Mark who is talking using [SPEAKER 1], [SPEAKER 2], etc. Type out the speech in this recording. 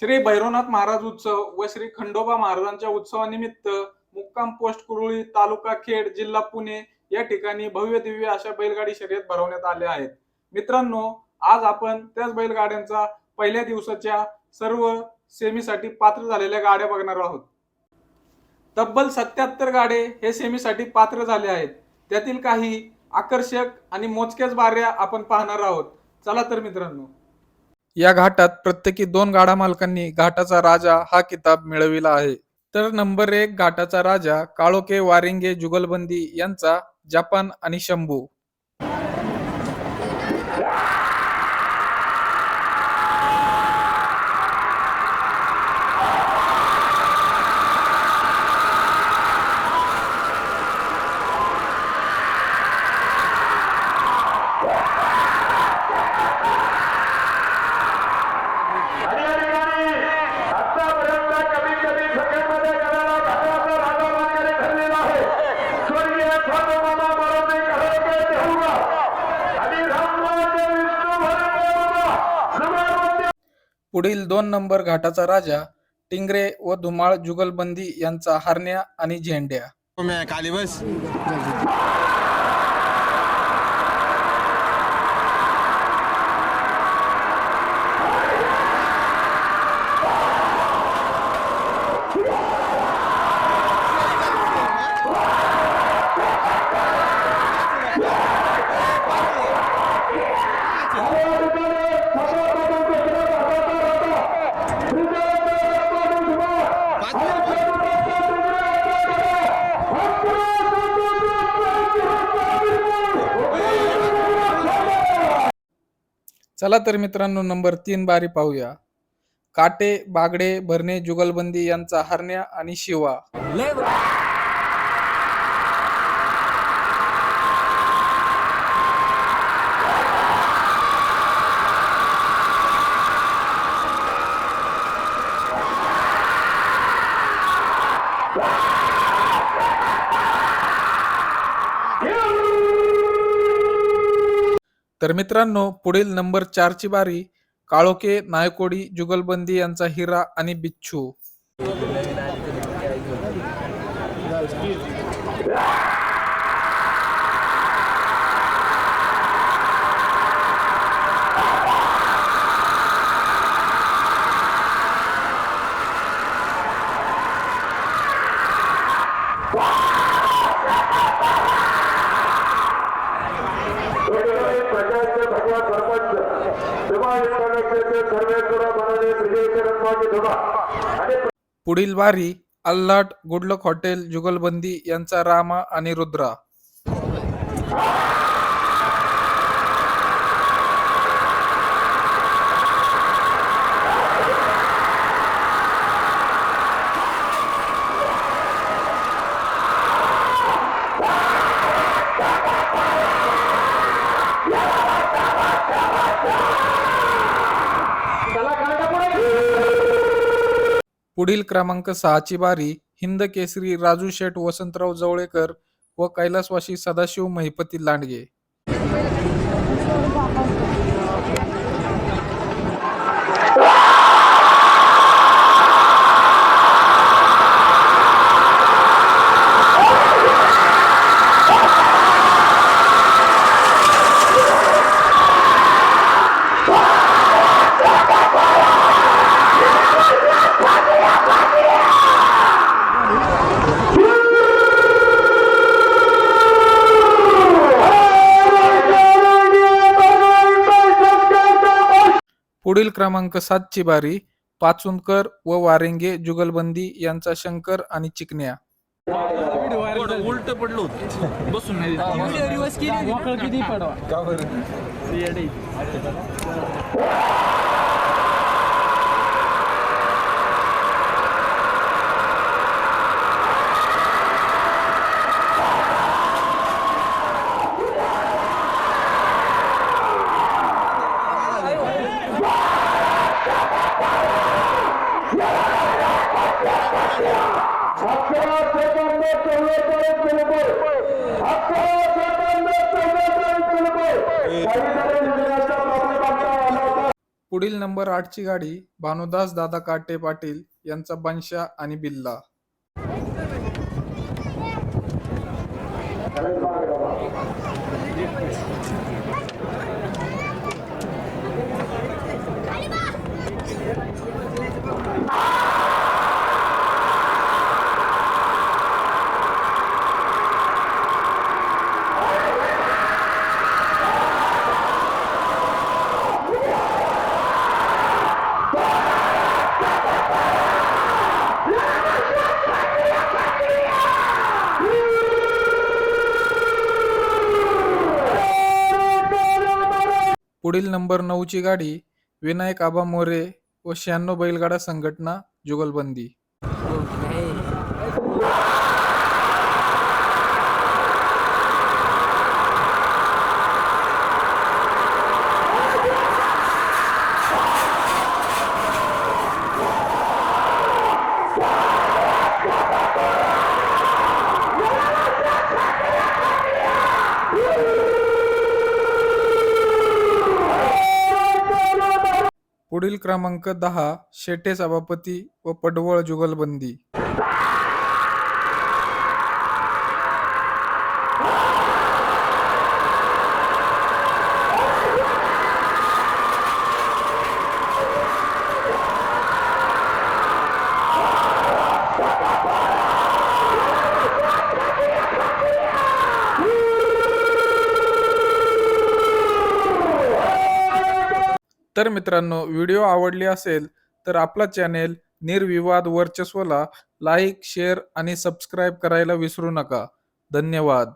[SPEAKER 1] श्री भैरवनाथ महाराज उत्सव व श्री खंडोबा महाराजांच्या उत्सवानिमित्त मुक्काम पोस्ट कुरुळी तालुका खेड जिल्हा पुणे या ठिकाणी भव्य दिव्य अशा बैलगाडी शर्यत भरवण्यात आल्या आहेत. मित्रांनो आज आपण त्याच बैलगाड्यांचा पहिल्या दिवसाच्या सर्व सेमीसाठी पात्र झालेल्या गाड्या बघणार आहोत. तब्बल सत्याहत्तर गाडे हे सेमीसाठी पात्र झाले आहेत. त्यातील काही आकर्षक आणि मोजक्याच बाऱ्या आपण पाहणार आहोत. चला तर मित्रांनो. या घाटात प्रत्येकी दोन गाडा मालकांनी घाटाचा राजा हा किताब मिळविला आहे. तर नंबर एक घाटाचा राजा काळोके वारिंगे जुगलबंदी यांचा जपान आणि शंभू
[SPEAKER 2] आणि या ठिकाणी आतापर्यंत कमी कमी सेकंडमध्ये करायला घाटाचा राजा वगैरे ठरलेला आहे स्वर्गीय छत्रपती महाराज करायचे देऊगा आणि रामराज्य विष्णू भरत
[SPEAKER 1] पुढील दोन नंबर घाटाचा राजा टिंगरे व धुमाळ जुगलबंदी यांचा हरण्या आणि झेंड्या.
[SPEAKER 3] मैं
[SPEAKER 1] चला तर मित्रांनो नंबर तीन बारी पाहूया. काटे बागडे भरणे जुगलबंदी यांचा हरण्या आणि शिवा. तर मित्रांनो पुढील नंबर चारची बारी काळोके नायकोडी जुगलबंदी यांचा हिरा आणि बिच्छू.
[SPEAKER 2] प्रजाचे
[SPEAKER 1] पुढील वारी अल्लाट गुडलक हॉटेल जुगलबंदी यांचा रामा आणि रुद्रा. पुढील क्रमांक सहाची बारी हिंद केसरी राजू शेठ वसंतराव जवळेकर व कैलासवाशी सदाशिव महिपती लांडगे. पुढील क्रमांक सातची बारी पाचुंदकर व वारेंगे जुगलबंदी यांचा शंकर आणि चिकन्या.
[SPEAKER 4] उलट पडलो बसून. नाही
[SPEAKER 2] अकरा
[SPEAKER 1] पुढील नंबर आठची गाडी भानुदास दादा काटे पाटील यांचा बनशा आणि बिल्ला. पुढील नंबर नऊची गाडी विनायक आबा मोरे व शहाण्णव बैलगाडा संघटना जुगलबंदी. पुढील क्रमांक दहा शेटे सभापती व पडवळ जुगलबंदी. तर मित्रांनो व्हिडिओ आवडली असेल तर आपला चॅनेल निर्विवाद वर्चस्वला लाईक शेअर आणि सबस्क्राईब करायला विसरू नका. धन्यवाद.